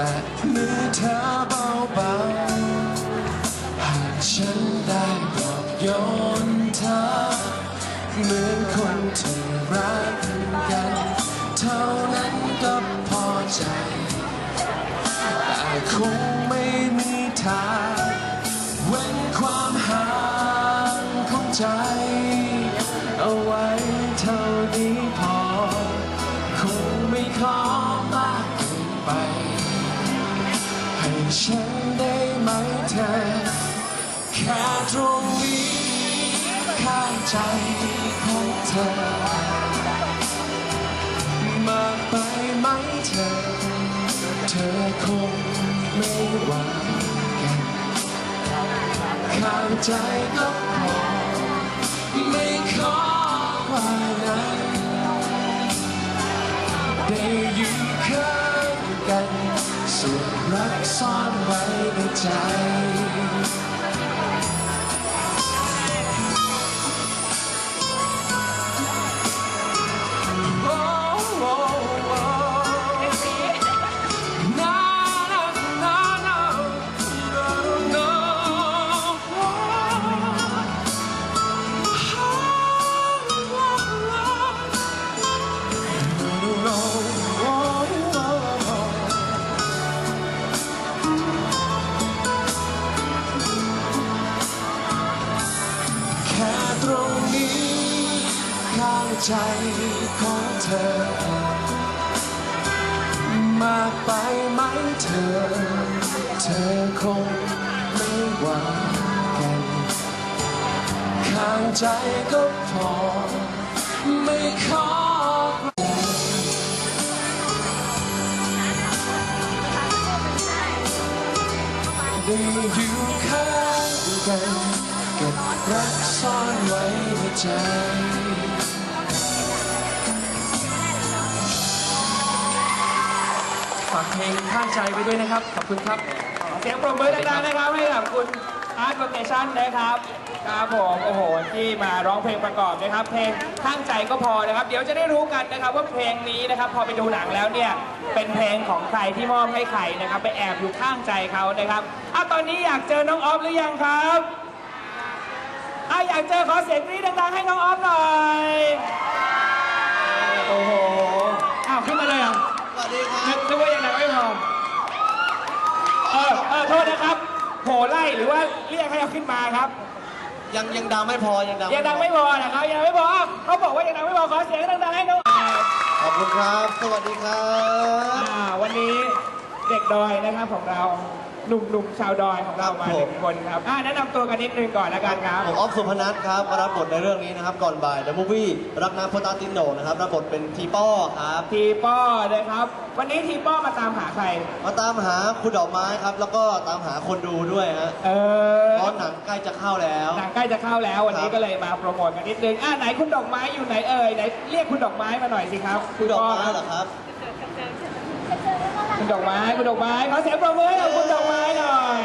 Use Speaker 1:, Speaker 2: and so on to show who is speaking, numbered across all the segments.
Speaker 1: แต่มือเธอเบาๆหากฉันได้บอบโยนเธอ เหมือนคนที่รัก ตรงนี้ข้างใจของเธอ มากไปไหมเธอ เธอคงไม่หวังกันข้างใจก็พอไม่ขอว่านั้นได้อยู่ข้างกันส่วนรักซ่อนไว้ในใจ ใจก็พอ ไม่ขอได้อยู่ข้างกันเก็บรักซ่อนไว้ในใจ
Speaker 2: ฝากเพลงข้างใจไปด้วยนะครับ ขอบคุณครับ
Speaker 3: เสียงปรบมือดังๆนะครับ ให้กับคุณอาร์ตโลเคชั่นนะครับ ครับผมโอ้โหที่มาร้องเพลงประกอบนะครับ เพลงข้างใจก็พอนะครับ เดี๋ยวจะได้รู้กันนะครับว่าเพลงนี้นะครับพอไปดูหนังแล้วเนี่ยเป็นเพลงของใครที่มอบให้ใครนะครับ ไปแอบอยู่ข้างใจเขานะครับอะตอนนี้อยากเจอน้องออฟหรือยังครับอะอยากเจอขอเสียงกรี๊ดดังๆให้น้องออฟหน่อยโอ้โหอ้าวขึ้นมาเลยเหรอะ
Speaker 4: สวัสดีครับ
Speaker 3: นึกนึกว่ายังดังไม่พอเออเออโทษนะครับโหไล่หรือว่าเรียกให้เอาขึ้นมาครับ
Speaker 4: ยังยังดังไม่พอยังดัง
Speaker 3: ยังดังไม่พอนะครับยังไม่พอเขาบอกว่ายังดังไม่พอขอเสียงดังๆให้น้องอ่า
Speaker 4: ขอบคุณครับ สวัสดีครับ
Speaker 3: วันนี้เด็กดอยนะครับของเรา หนุ่มหนุ่มชาวดอยของเรามาหนึ่งคนครับอ่าแนะนำตัวกันนิดนึงก่อนละกันครับ
Speaker 4: ผมออฟสุพนัทครับมารับบทในเรื่องนี้นะครับ ก่อนบ่าย The Movie รักน้ำโพตาตินโหนนะครับรับบทเป็นทีป้อครับ
Speaker 3: ทีป้อนะครับ วันนี้ทีป้อมาตามหาใคร
Speaker 4: มาตามหาคุณดอกไม้ครับ แล้วก็ตามหาคนดูด้วยฮะ
Speaker 3: เออ
Speaker 4: เพราะหนังใกล้จะเข้าแล้ว
Speaker 3: หนังใกล้จะเข้าแล้ววันนี้
Speaker 4: ครับ
Speaker 3: ก็เลยมาโปรโมทกันนิดนึงอ่าไหนคุณดอกไม้อยู่ไหนเอ่ยไหนเรียกคุณดอกไม้มาหน่อยสิครับ
Speaker 4: คุณดอกไม้เหรอครับ
Speaker 3: คุณดอกไม้คุณดอกไม้ขอเสียงปรบมือให้กับคุณดอกไม้หน่อย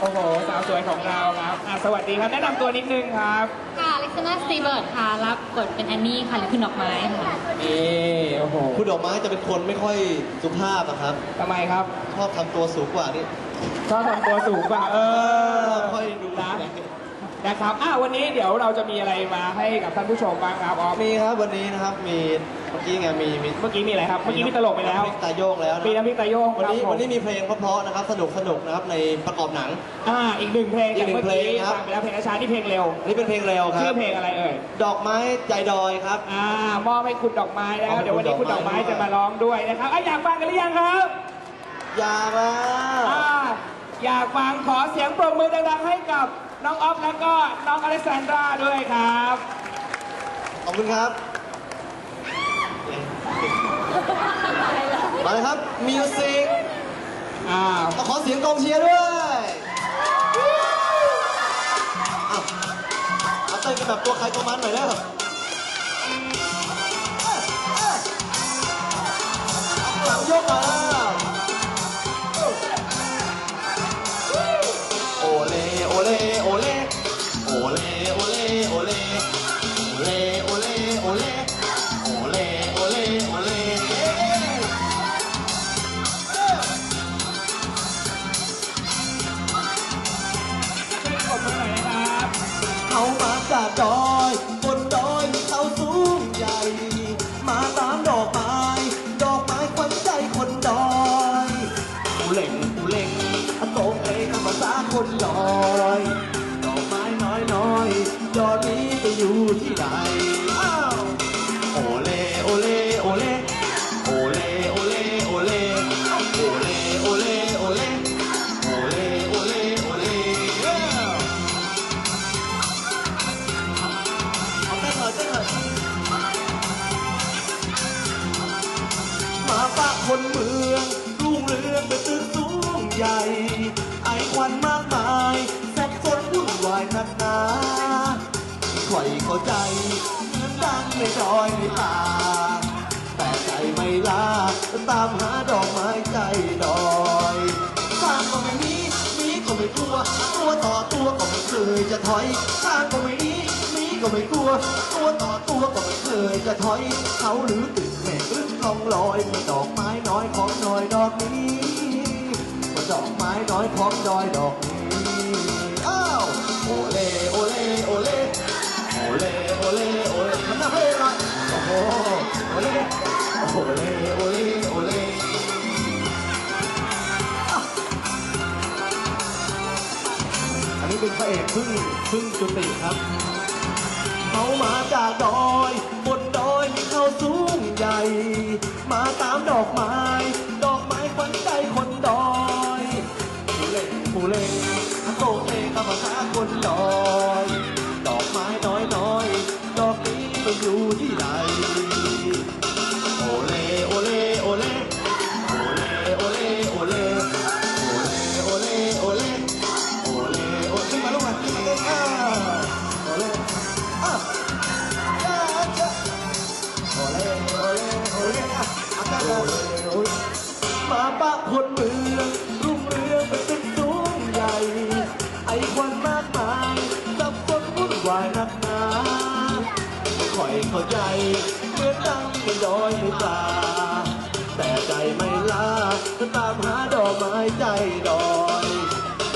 Speaker 3: โอ้โหสาวสวยของเราครับอะสวัสดีครับแนะนำตัวนิดนึงครับ
Speaker 5: ค่ะเล็กซ์นาสตีเบิร์ดค่ะ รับบทเป็นแอนนี่ค่ะ หรือคุณดอกไม้ค่ะ
Speaker 3: นี่โอ้โห
Speaker 4: คุณดอกไม้จะเป็นคนไม่ค่อยสุภาพอะครับ
Speaker 3: ทำไมครับ
Speaker 4: ชอบทำตัวสูงกว่านี่
Speaker 3: ชอบทำตัวสูงกว่าเออ
Speaker 4: ค่อยดู
Speaker 3: นะ นะครับอะวันนี้เดี๋ยวเราจะมีอะไรมาให้กับท่านผู้ชมบ้างครับออฟ
Speaker 4: มีครับวันนี้นะครับมีเมื่อกี้ไงมีมี
Speaker 3: เมื่อกี้มีอะไรครับเมื่อกี้มีตลกไปแล้ว
Speaker 4: น้ำพริกตาโยงแล้วนะ
Speaker 3: มีน้ำพริกตาโยง
Speaker 4: วันนี้
Speaker 3: ครับผม
Speaker 4: วันนี้มีเพลงเพราะๆนะครับสนุกสนุกนะครับในประกอบหนัง
Speaker 3: อ่าอีกหนึ่งเพลง
Speaker 4: อีกหนึ่ง
Speaker 3: จากเมื่อกี้
Speaker 4: เพลงครับ
Speaker 3: ฟังไปแล้วเพลงช้าๆนี่เพลงเร็ว
Speaker 4: อันนี้เป็นเพลงเร็วค
Speaker 3: ชื่
Speaker 4: รั
Speaker 3: อบเพลงอะไรเอ่ย
Speaker 4: ดอกไม้ใจดอยครับ
Speaker 3: อ่ามอบให้คุณดอกไม้แล้ว
Speaker 4: มอบให้
Speaker 3: เดี๋ยววันนี้
Speaker 4: คุ
Speaker 3: คุณ
Speaker 4: ณ
Speaker 3: ด
Speaker 4: ด
Speaker 3: อ
Speaker 4: อกก
Speaker 3: ไม้
Speaker 4: ไม้
Speaker 3: จะมาร้องด้วยนะครับอะอยากฟังกันหรือยังครับ
Speaker 4: อยามา
Speaker 3: อ่า อยากฟังขอเสียงปรบมือดังๆให้กับน้องออฟแล้วก็น้องอเล็กซานดราด้วยครับ
Speaker 4: ขอบคุณครับ มาเลยครับ มิวสิก
Speaker 3: อ่า
Speaker 4: ขอเสียงกองเชียร์ด้วยอ้าวเอาเต้นกันแบบตัวใครตัวมันหน่อยเร็วหลังยกมา ยจะถอยข้างก็ไม่มีมีก็ไม่กลัว ตัวต่อตัวก็ไม่เคยจะถอยเขาหรือตึกเมฆหรือลองลอยมีดอกไม้น้อยของดอยดอกนี้ดอกไม้น้อยของดอยดอกนี้ พระเอกพึ่งพึ่งจุติครับเขามาจากดอยบนดอยมีเขาสูงใหญ่ มาตามดอกไม้ ดอกไม้ขวัญใจคนดอยผู้เล่นผู้เล่นโตเล่กับภาษาคนดอย ดอกไม้น้อยน้อยดอกนี้มันอยู่ที่ไหน เข้าใจเหมือนดังในดอยในป่าแต่ใจไม่ลาจะตามหาดอกไม้ใจดอย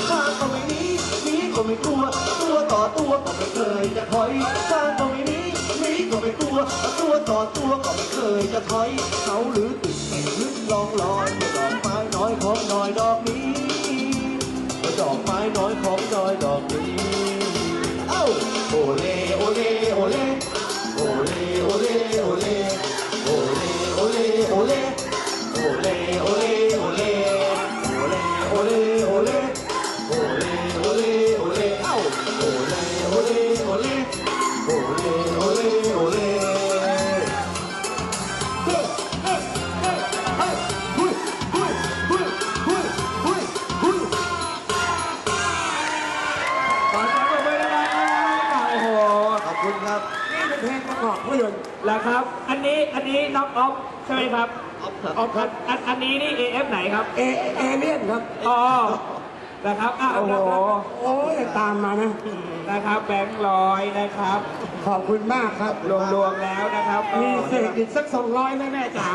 Speaker 4: ข้างก็ไม่นี้นี้ก็ไม่กลัว ตัวต่อตัวก็ไม่เคยจะถอยข้างก็ไม่นี้นี้ก็ไม่กลัว ตัวต่อตัวก็ไม่เคยจะถอยเขาหรือตึกแห่ลึกลองลอยดอกไม้น้อยของดอยดอกนี้ดอกไม้น้อยของดอยดอกนี้ ออฟครับ
Speaker 3: ออฟครับ อันอันนี้นี่ AF ไหนครับ
Speaker 6: เอเอเลี่ยนครับ
Speaker 3: อ๋อ นะครับอะโอ้โห
Speaker 6: โอ้ยตามมานะ
Speaker 3: นะครับแบงค์ร้อยนะครับ
Speaker 6: ขอบคุณมากครับ
Speaker 3: รวมๆแล้วนะครับ
Speaker 6: มีเศษอีกสักสองร้อยไหมแม่จ๋า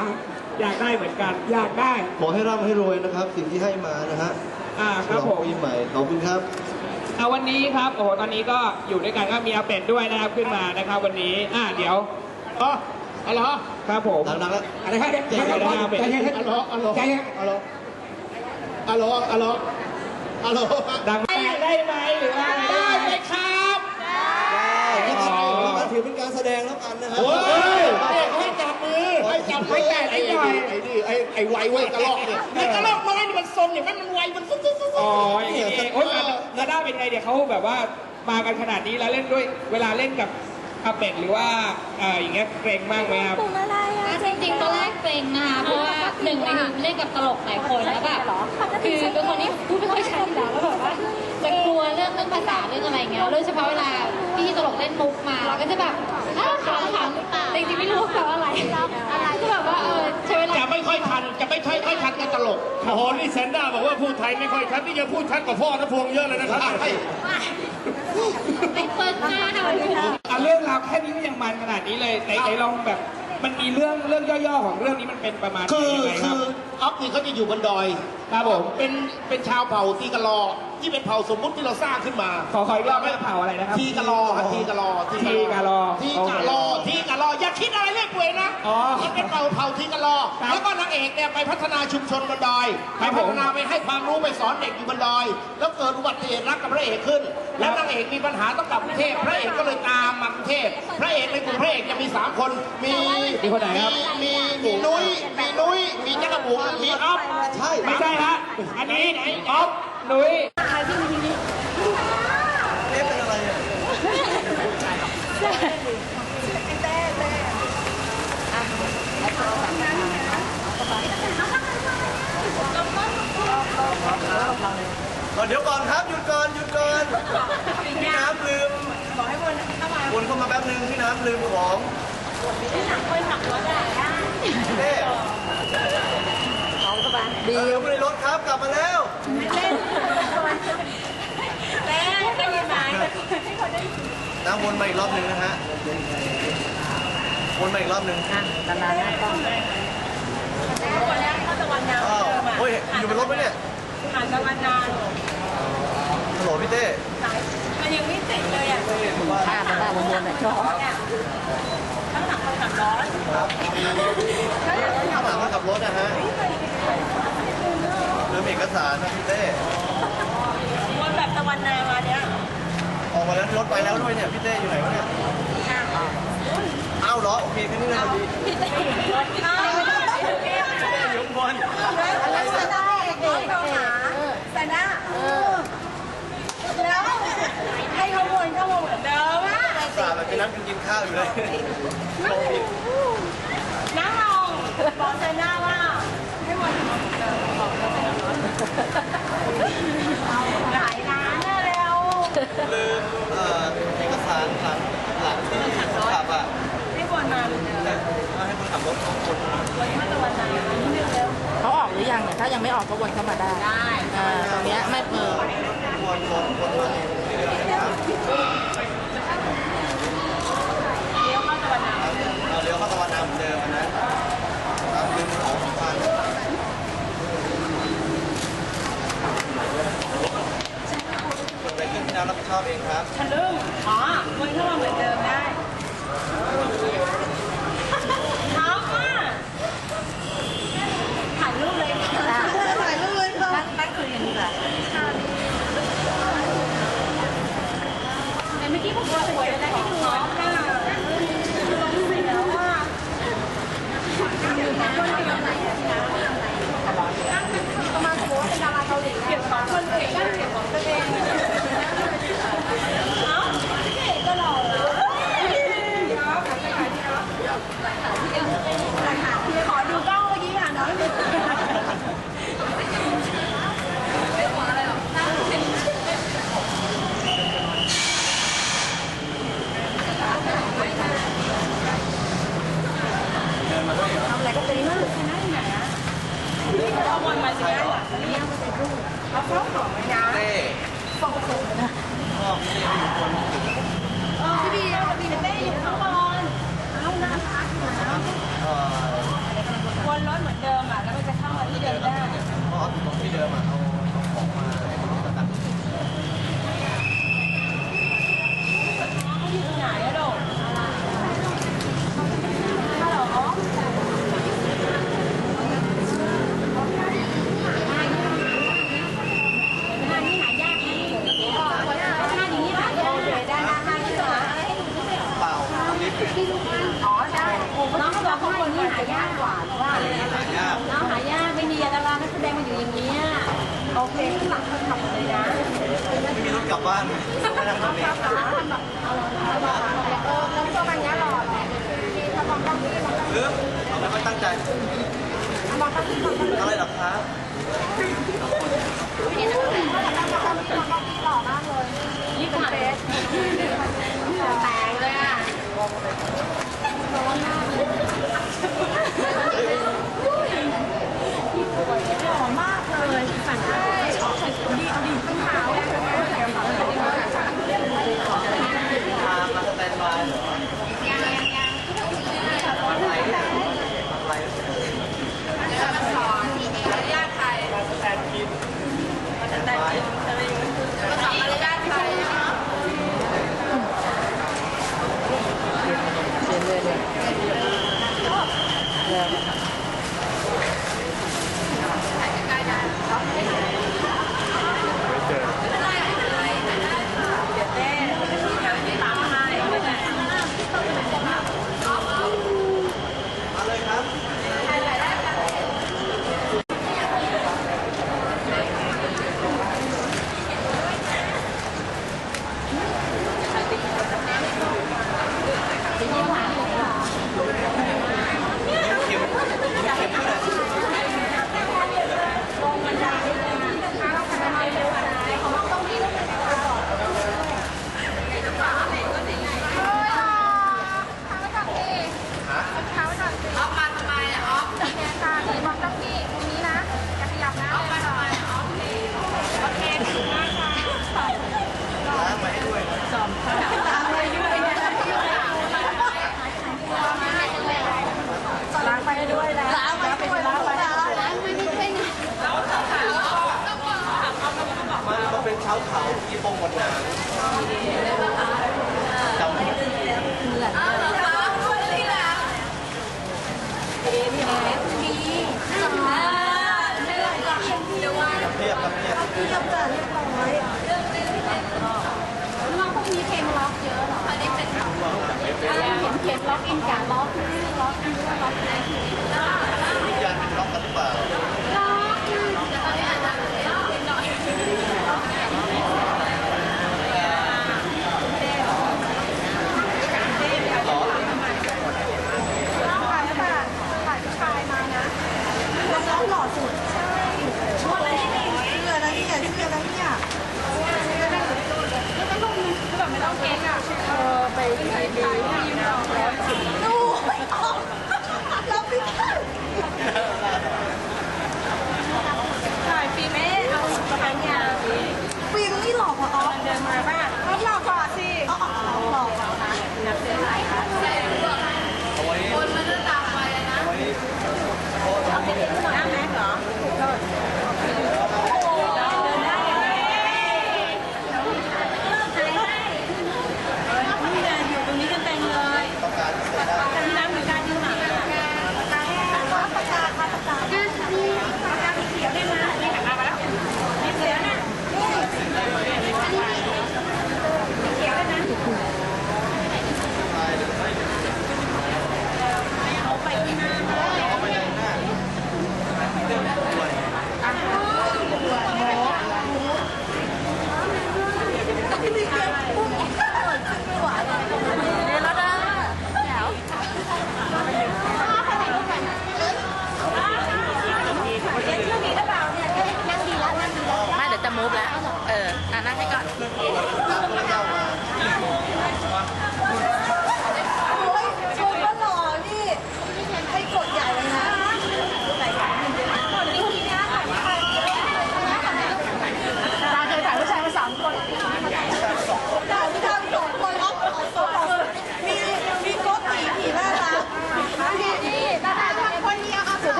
Speaker 3: อยากได้เหมือนกัน
Speaker 6: อยากได้
Speaker 4: ขอให้ร่ำให้รวยนะครับ สิ่งที่ให้มานะฮะ
Speaker 3: อ่า
Speaker 4: ฉ
Speaker 3: ครั
Speaker 4: ล
Speaker 3: บ
Speaker 4: อ
Speaker 3: ผ
Speaker 4: ง
Speaker 3: ม
Speaker 4: ปีใหม่ขอบคุณครับ
Speaker 3: เอาวันนี้ครับ โอ้โหตอนนี้ก็อยู่ด้วยกันก็มีอาเป็ดด้วยนะครับขึ้นมานะครับ วันนี้ อ่าเดี๋ยวอ๋อ อ๋อเหรอครับผม
Speaker 4: ดังๆแล้ว
Speaker 6: อะไรครับ
Speaker 3: ใจเย็นนะครับ
Speaker 6: ใจเย็นครับ
Speaker 3: อัลโหลอัลโหล
Speaker 6: ใจเย็น
Speaker 3: อัลโหลอัลโหลอัลโหลอัลโหลดัง ได้ไหมหรือว่าได้ไหมครับ
Speaker 4: นี่ก็ถือเป็นการแสดงแล้วกันนะฮะ
Speaker 3: โอ้ยให้จับมือให้จับไม่แตะไอ้หน่อย
Speaker 7: ไอ้นี่ไอ้ไอ้ไวเว้ยกระลอกเนี่ยไอ้กระลอกน้อยนี่มันซนอย่างนั้นมันไวมันฟุ๊บฟุ๊บฟุ๊บฟุ๊บ
Speaker 3: อ๋ออย่างนี้เองโอ๊ยนาด้าเป็นไงเดี๋ยวเขาแบบว่ามากันขนาดนี้แล้วเล่นด้วย เวลาเล่นกับ อาเป็ดหรือว่าเอ่ออย่างเงี้ยเกรงมากไหมครับ
Speaker 5: จริงๆตอนแรกเกรงนะคะ เพราะว่าหนึ่งเลยคือเล่นกับตลกหลายคนแล้วแบบคือเป็นคนที่พูดไม่ค่อยชัดอยู่แล้วแล้วแบบว่าจะกลัวเรื่องเรื่องภาษาเรื่องอะไรเงี้ยโดยเฉพาะเวลาพี่ตลกเล่นมุกมาเราก็จะแบบอ้าวขำขำแต่จริงๆไม่รู้ว่าแปลว่าอะไรก็แบบว่าเออใช้เวลา
Speaker 7: จะไม่ค่อยทันจะไม่ค่อยค่อยทันกันตลก
Speaker 2: โอ้โหนี่แซนด้าบอกว่าพูดไทยไม่ค่อยชัดนี่จะพูดชัดกว่าพ่อนะพวงเยอะเลยนะครับ
Speaker 7: ใช่
Speaker 5: ไปเปิดหน้าค่ะวันนี้
Speaker 3: อะ เรื่องราวแค่นี้ก็ยังมันขนาดนี้เลยไหนไหนลองแบบ มันมีเรื่องเรื่องย่อๆของเรื่องนี้มันเป็นประมาณไหน
Speaker 7: คือ
Speaker 3: ยังไงค
Speaker 7: คื
Speaker 3: รับ
Speaker 7: อออฟนี่เขาจะอยู่บนดอย
Speaker 3: ครับผม
Speaker 7: เป็นเป็นชาวเผ่าทีกะลอที่เป็นเผ่าสมมุติที่เราสร้างขึ้นมา
Speaker 3: ขอขออีกรอบไม่เผาอะไรนะครับ
Speaker 7: ทีกะลอครับทีกะลอ
Speaker 3: ทีกะลอ
Speaker 7: ทีกะลอทีกะลออย่าคิดอะไรเรื่อยเปื่อยนะ
Speaker 3: อ๋อ
Speaker 7: มันเป็นเผ่าเผ่าทีกะลอ
Speaker 3: ครับ
Speaker 7: แล้วก็นางเอกเนี่ยไปพัฒนาชุมชนบนดอย
Speaker 3: ครั
Speaker 7: ไป
Speaker 3: บผม
Speaker 7: พัฒนาไปให้ความรู้ไปสอนเด็กอยู่บนดอย แล้วเกิดอุบัติเหตุรักกับพระเอกขึ้น แล้วนางเอกมีปัญหาต้องกลับกรุงเทพพระเอกก็เลยตามมากรุงเทพพระเอกในกลุ่มพระเอกจะมีสามคนมี
Speaker 3: มีคนไหนครับ
Speaker 7: มีมีนุ้ยมีนุ้ยมีจักรบุ๋มมีอ๊อฟ
Speaker 4: ใช่
Speaker 3: ไม่ใช่ฮะอันนี้ออฟนุ้ย
Speaker 4: เอ๊ะเป็นอะไรอะ
Speaker 3: ค
Speaker 4: เดี๋ยวก่อนครับหยุดก่อนหยุดก่อนพี่น้ำลืมบอกให้วนเข้ามา วนเข้ามาแป๊บนึงพี่น้ำลืมของพี่หนักคนขับรถอะเน่ของเข้ามาดีเดี๋ยวไปในรถครับกลับมาแล้ว น้ำวนมาอีกรอบหนึ่งนะฮะ วนมาอีกรอบหนึ่งอะนานๆนะต้องอ้าวโอ้ย อยู่บนรถไหมเนี่ย
Speaker 8: ผ่านตะวันนาน
Speaker 4: ฮัลโหลพี่เต้
Speaker 8: มันยังไม่เสร็จเลยอะ
Speaker 4: ข้ามมาได้วนๆหน่อยชอบ
Speaker 8: ข้างหลังคนขับร้อน
Speaker 4: ครับข้างหลังมากับรถนะฮะลืมเอกสารนะพี่เต้
Speaker 8: วนแบบตะวันนามาเนี้ย
Speaker 4: ออกมาแล้วรถไปแล้วด้วยเนี่ยพี่เต้อยู่ไหนวะเนี่ยอ้าวเหรอโอเคแค่นี้เลยดี
Speaker 8: พี่เต้รถข้าวไม่ได้พี่เต้
Speaker 4: พี่เต้อยู่ข้างบน
Speaker 8: แล้วซาด้าเอกเอกหาซาด้าแล้วให้เขาวนเข้ามาเหมือนเดิมอะ
Speaker 4: สาแบบไปนั่งกินข้าว อยู่เลยโควิด
Speaker 8: นั่งลงบอกซาด้าว่าให้วนเข้ามาเหมือนเดิมบอกแล้วไปรถหลายร้านอะแล้ว
Speaker 4: ลืมเอ่อเอกสารหลังหลังที่คนขับอะ
Speaker 8: ให้วนมาหมือเดิม
Speaker 4: มาให้คนขับรถของคน
Speaker 8: วนเข้าตะวันนานิดนึงเร็ว
Speaker 9: เขาออกหรือยังเนี่ยถ้ายังไม่ออกก็วนเข้ามาได้
Speaker 8: ได้
Speaker 9: อ่าตรงเนี้ยไม่เปิด
Speaker 4: วนวนวนมาเองเรื่อย บ้า
Speaker 8: น
Speaker 4: เล์
Speaker 5: แล้ว
Speaker 8: ตัวมันเนี้
Speaker 4: ย
Speaker 8: หล่
Speaker 4: อ
Speaker 8: แหละ
Speaker 4: มีถ้าม
Speaker 8: องกล้องนี่มองกล้อง
Speaker 4: หรือเอาไม่ค่อยตั้งใจ
Speaker 8: มองกล้องนี่มองกล้อง
Speaker 4: อะไรหรอครับ
Speaker 8: นี่เป็นเฟสแตกเลยอะหล่อมากเลยฝันได้ชอบใส่ดีเอาดี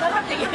Speaker 8: แล้วทำอย่างนี้